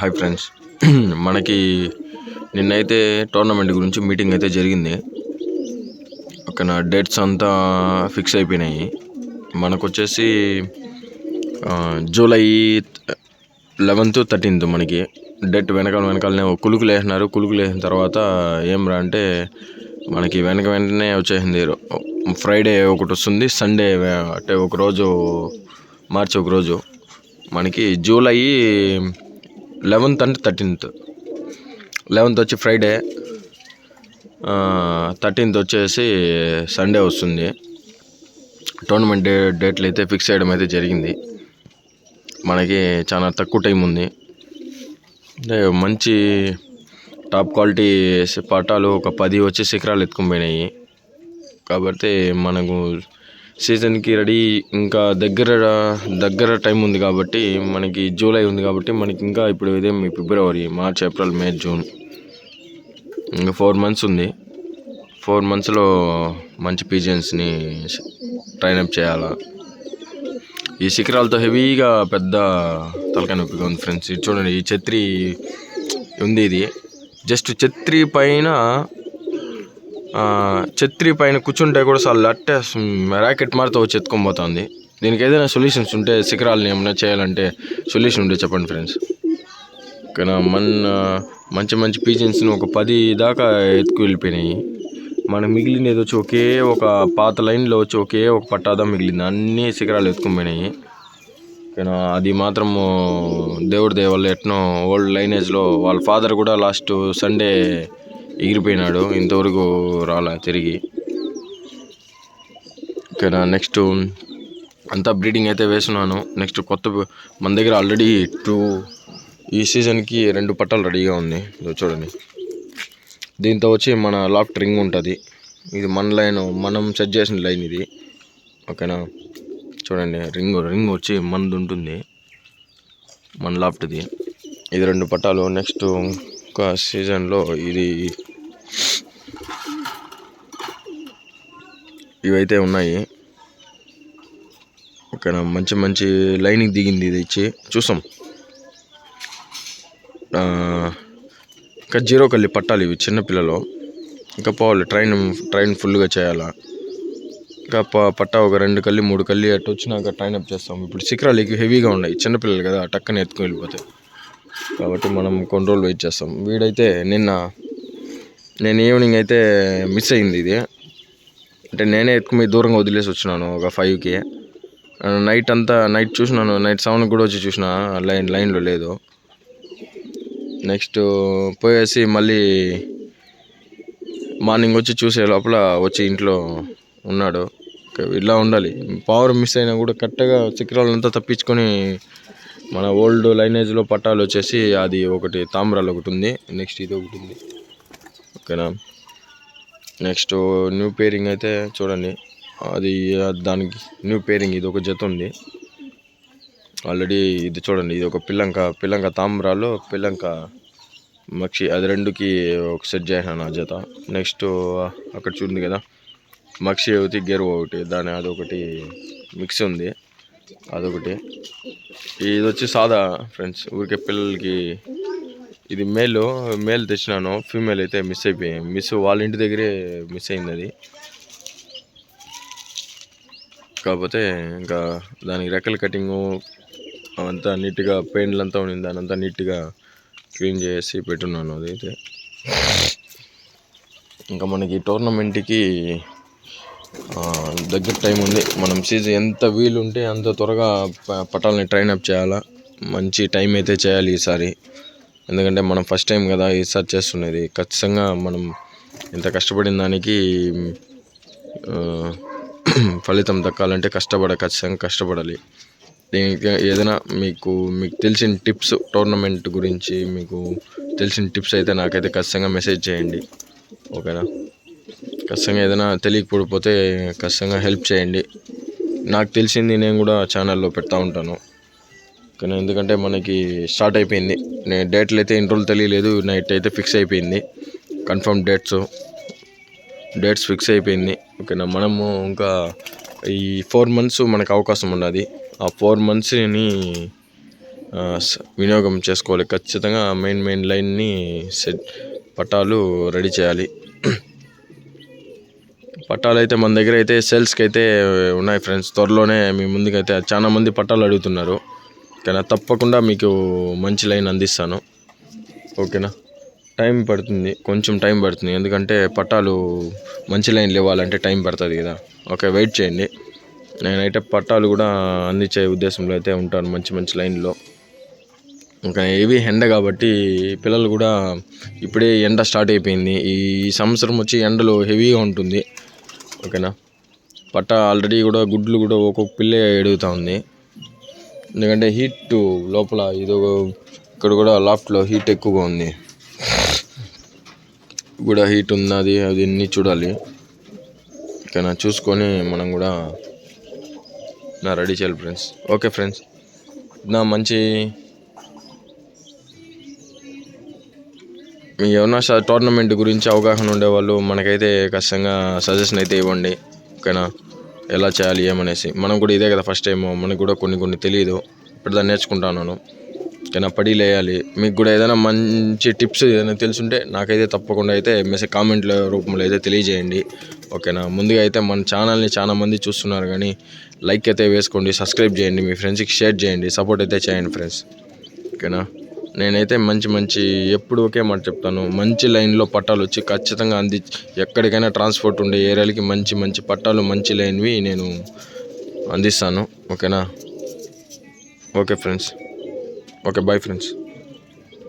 Hi friends. మనకి నిన్నైతే tournament గురించి మీటింగ్ అయితే జరిగింది. ఓకేనా డేట్స్ అంతా ఫిక్స్ అయిపోయినాయి. మనకు వచ్చేసి జూలై లెవెన్త్ థర్టీన్త్ మనకి. డేట్ వెనకాల వెనకాలనే కులుకులు వేసినారు కులుకులు వేసిన తర్వాత ఏం రా అంటే మనకి వెనక వెంటనే వచ్చేసింది. ఫ్రైడే ఒకటి వస్తుంది సండే అంటే ఒకరోజు మార్చి ఒకరోజు. మనకి జూలై లెవెన్త్ అంటే థర్టీన్త్. లెవెన్త్ వచ్చి ఫ్రైడే. థర్టీన్త్ వచ్చేసి సండే వస్తుంది. టోర్నమెంట్ డే డేట్లు అయితే ఫిక్స్ చేయడం అయితే జరిగింది. మనకి చాలా తక్కువ టైం ఉంది. అంటే మంచి టాప్ క్వాలిటీ పటాలు ఒక పది వచ్చి శిఖరాలు ఎత్తుకుని పోయినాయి. కాబట్టి మనకు సీజన్కి రెడీ ఇంకా దగ్గర దగ్గర టైం ఉంది కాబట్టి మనకి జూలై ఉంది కాబట్టి మనకి ఇంకా ఇప్పుడు ఇదే February March April May June. ఇంకా ఫోర్ మంత్స్ ఉంది. ఫోర్ మంత్స్లో మంచి పీజియన్స్ని ట్రైన్అప్ చేయాలా? ఈ శిఖరాలతో హెవీగా పెద్ద తలకాయ నొప్పిగా ఉంది ఫ్రెండ్స్. ఇది చూడండి ఈ ఛత్రి ఉంది ఇది. జస్ట్ ఛత్రి పైన ఛత్రి పైన కూర్చుంటే కూడా చాలా అట్టే ర్యాకెట్ మారితో చెత్తుకొని పోతుంది. దీనికి ఏదైనా సొల్యూషన్స్ ఉంటే శిఖరాలను ఏమైనా చేయాలంటే సొల్యూషన్ ఉంటే చెప్పండి ఫ్రెండ్స్. ఓకేనా? మన మంచి మంచి పీజన్స్ని ఒక పది దాకా ఎత్తుకు వెళ్ళిపోయినాయి. మనకు మిగిలినది వచ్చి ఒకే ఒక పాత లైన్లో వచ్చి ఒకే ఒక పట్టాదా మిగిలింది. అన్ని శిఖరాలు ఎత్తుకుపోయినాయి ఓకేనా? అది మాత్రము దేవుడి దయ వల్ల ఎట్నో ఓల్డ్ లైనేజ్లో వాళ్ళ ఫాదర్ కూడా లాస్ట్ సండే ఎగిరిపోయినాడు. ఇంతవరకు రాలే తిరిగి. ఓకేనా నెక్స్ట్ అంతా బ్రీడింగ్ అయితే వేస్తున్నాను. నెక్స్ట్ కొత్త మన దగ్గర ఆల్రెడీ టూ ఈ సీజన్కి రెండు పట్టాలు రెడీగా ఉంది. చూడండి. దీంతో వచ్చి మన లాఫ్ట్ రింగ్ ఉంటుంది. ఇది మన లైన్ మనం సెట్ చేసిన లైన్ ఇది. ఓకేనా చూడండి. రింగ్ రింగ్ వచ్చి మనది ఉంటుంది. మన లాఫ్ట్ది ఇది రెండు పట్టాలు. నెక్స్ట్ ఒక సీజన్లో ఇది ఇవైతే ఉన్నాయి. ఇక్కడ మంచి మంచి లైనింగ్ దిగింది ఇది ఇచ్చి. చూసాం. ఇంకా జీరో కల్లి పట్టాలి ఇవి చిన్నపిల్లలు ఇంకా పోవాలి. ట్రైన్ ట్రైన్ ఫుల్గా చేయాలా. ఇంకా ప- పట్టా ఒక రెండు కల్లి మూడు కల్లి అటు వచ్చినాక ట్రైన్ అప్ చేస్తాం. ఇప్పుడు శిఖరాలు ఎక్కువ హెవీగా ఉన్నాయి. చిన్నపిల్లలు కదా టక్కన ఎత్తుకుని వెళ్ళిపోతాయి కాబట్టి మనం కొన్ని రోజులు వెయిట్ చేస్తాం. వీడైతే నిన్న నేను ఈవినింగ్ అయితే మిస్ అయింది ఇది. అంటే నేనే ఎత్తుకుని దూరంగా వదిలేసి వచ్చినాను ఒక ఫైవ్కి నైట్ అంతా నైట్ చూసినాను నైట్ సెవెన్కి కూడా వచ్చి చూసిన లైన్ లైన్లో లేదు. నెక్స్ట్ పోయేసి మళ్ళీ మార్నింగ్ వచ్చి చూసే లోపల వచ్చి ఇంట్లో ఉన్నాడు. ఓకే, ఇలా ఉండాలి. పవర్ మిస్ అయినా కూడా కరెక్ట్గా చక్రాలంతా తప్పించుకొని మన ఓల్డ్ లైనేజ్లో పట్టాలు వచ్చేసి అది ఒకటి తామ్రాలు ఒకటి ఉంది. నెక్స్ట్ ఇది ఒకటి ఉంది. ఓకేనా? నెక్స్ట్ న్యూ పేరింగ్ అయితే చూడండి. అది దానికి న్యూ పేరింగ్ ఇది ఒక జత ఉంది. ఆల్రెడీ ఇది చూడండి ఇది ఒక పిల్లంక పిల్లంక తామ్రాలు పిల్లంక మక్షి అది రెండుకి ఒక సెట్ చేశాను ఆ జత. నెక్స్ట్ అక్కడ చూడండి కదా మక్షి ఒకటి గెరు ఒకటి దాని అదొకటి మిక్స్ ఉంది. అదొకటి. ఇది వచ్చి సాదా ఫ్రెండ్స్ ఊరికే పిల్లలకి ఇది మేల్ మేల్ తెచ్చినాను. ఫీమేల్ అయితే మిస్ అయిపోయింది మిస్ వాళ్ళ ఇంటి దగ్గరే మిస్ అయింది అది. కాకపోతే ఇంకా దానికి రెక్కల కటింగు అవంతా నీట్గా పెయింట్లు అంతా ఉండింది. దాని అంతా నీట్గా క్లీన్ చేసి పెట్టున్నాను అదైతే. ఇంకా మనకి టోర్నమెంట్కి దగ్గర టైం ఉంది. మనం సీజన్ ఎంత వీలు ఉంటే అంత త్వరగా ప- పటాలని ట్రైన్ అప్ చేయాలా. మంచి టైం అయితే చేయాలి ఈసారి. ఎందుకంటే మనం ఫస్ట్ టైం కదా ఈసారి చేస్తున్నది. ఖచ్చితంగా మనం ఇంత కష్టపడిన దానికి ఫలితం దక్కాలంటే కష్టపడ ఖచ్చితంగా కష్టపడాలి. దీనికి ఏదైనా మీకు మీకు తెలిసిన టిప్స్ టోర్నమెంట్ గురించి మీకు తెలిసిన టిప్స్ అయితే నాకైతే ఖచ్చితంగా మెసేజ్ చేయండి. ఓకేనా? ఖచ్చితంగా ఏదైనా తెలియకపోతే ఖచ్చితంగా హెల్ప్ చేయండి. నాకు తెలిసింది నేను కూడా ఛానల్లో పెడతా ఉంటాను. కానీ ఎందుకంటే మనకి స్టార్ట్ అయిపోయింది. నేను డేట్లు అయితే ఇన్ని రోజులు తెలియలేదు. నైట్ అయితే ఫిక్స్ అయిపోయింది. Confirm dates. డేట్స్ ఫిక్స్ అయిపోయింది. ఓకేనా? మనము ఇంకా ఈ ఫోర్ మంత్స్ మనకు అవకాశం ఉన్నది. ఆ ఫోర్ మంత్స్ని వినియోగం చేసుకోవాలి. ఖచ్చితంగా మెయిన్ మెయిన్ లైన్ని సెట్ పట్టాలు రెడీ చేయాలి. పట్టాలు అయితే మన దగ్గర అయితే సేల్స్కి అయితే ఉన్నాయి ఫ్రెండ్స్. త్వరలోనే మీ ముందుకైతే చాలా మంది పట్టాలు అడుగుతున్నారు. ఓకేనా? తప్పకుండా మీకు మంచి లైన్ అందిస్తాను. ఓకేనా? టైం పడుతుంది కొంచెం టైం పడుతుంది. ఎందుకంటే పట్టాలు మంచి లైన్లు ఇవ్వాలంటే టైం పడుతుంది కదా. ఓకే వెయిట్ చేయండి. నేనైతే పట్టాలు కూడా అందించే ఉద్దేశంలో అయితే ఉంటాను మంచి మంచి లైన్లో. ఇంకా హెవీ ఎండ కాబట్టి పిల్లలు కూడా ఇప్పుడే ఎండ స్టార్ట్ అయిపోయింది. ఈ సంవత్సరం వచ్చి ఎండలు హెవీగా ఉంటుంది. ఓకేనా? పట్ట ఆల్రెడీ కూడా గుడ్లు కూడా ఒక్కొక్క పిల్లే ఎడుగుతూ ఉంది. ఎందుకంటే హీట్ లోపల ఇది ఇక్కడ కూడా లాఫ్ట్లో హీట్ ఎక్కువగా ఉంది. కూడా హీట్ ఉన్నది అది అన్నీ చూడాలి. ఓకేనా చూసుకొని మనం కూడా నా రెడీ చేయాలి ఫ్రెండ్స్ ఓకే ఫ్రెండ్స్ నా మంచి మీ ఏమన్నా టోర్నమెంట్ గురించి అవగాహన ఉండేవాళ్ళు మనకైతే ఖచ్చితంగా సజెషన్ అయితే ఇవ్వండి. ఓకేనా? ఎలా చేయాలి ఏమనేసి. మనం కూడా ఇదే కదా ఫస్ట్ టైం మనకు కూడా కొన్ని కొన్ని తెలియదు ఇప్పుడు దాన్ని నేర్చుకుంటాను కానీ పడి వేయాలి మీకు కూడా ఏదైనా మంచి టిప్స్ ఏదైనా తెలుసుంటే నాకైతే తప్పకుండా అయితే మెసేజ్ కామెంట్ల రూపంలో అయితే తెలియజేయండి. ఓకేనా? ముందుగా అయితే మన ఛానల్ని చాలా మంది చూస్తున్నారు కానీ లైక్ అయితే వేసుకోండి సబ్స్క్రైబ్ చేయండి మీ ఫ్రెండ్స్కి షేర్ చేయండి సపోర్ట్ అయితే చేయండి ఫ్రెండ్స్ ఓకేనా? నేనైతే మంచి మంచి ఎప్పుడు ఒకే మాట చెప్తాను. మంచి లైన్లో పట్టాలు వచ్చి ఖచ్చితంగా అంది ఎక్కడికైనా ట్రాన్స్పోర్ట్ ఉండే ఏరియాలకి మంచి మంచి పట్టాలు మంచి లైన్వి నేను అందిస్తాను. ఓకేనా? Okay friends. Okay bye friends.